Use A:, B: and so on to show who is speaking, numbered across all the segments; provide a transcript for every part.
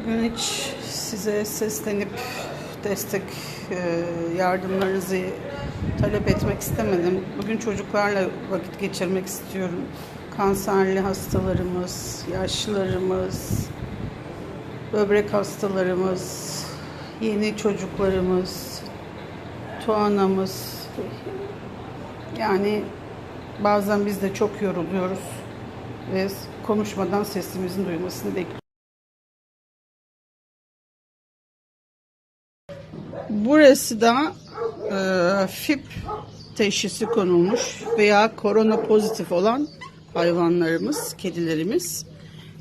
A: Bugün hiç size seslenip destek e, yardımlarınızı talep etmek istemedim. Bugün çocuklarla vakit geçirmek istiyorum. Kanserli hastalarımız, yaşlılarımız, böbrek hastalarımız, yeni çocuklarımız, Tuana'mız. Yani bazen biz de çok yoruluyoruz ve konuşmadan sesimizin duymasını bekliyoruz. Burası da e, FIP teşhisi konulmuş veya korona pozitif olan hayvanlarımız, kedilerimiz.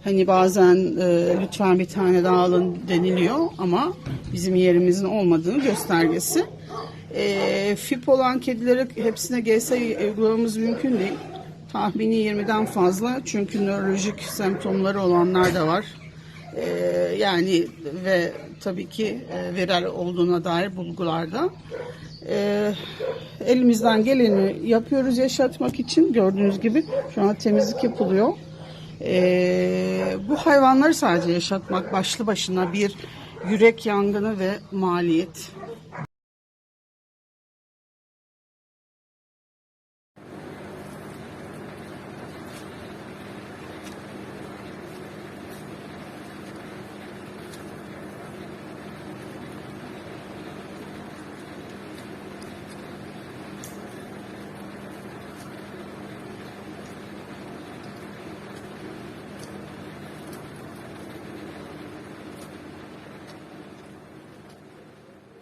A: Hani bazen e, lütfen bir tane daha alın deniliyor ama bizim yerimizin olmadığını göstergesi. E, FIP olan kedilere hepsine GS uygulamamız mümkün değil. Tahmini 20'den fazla çünkü nörolojik semptomları olanlar da var. Ee, yani ve tabii ki e, viral olduğuna dair bulgularda. Ee, elimizden geleni yapıyoruz yaşatmak için. Gördüğünüz gibi şu an temizlik yapılıyor. Ee, bu hayvanları sadece yaşatmak başlı başına bir yürek yangını ve maliyet.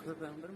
B: November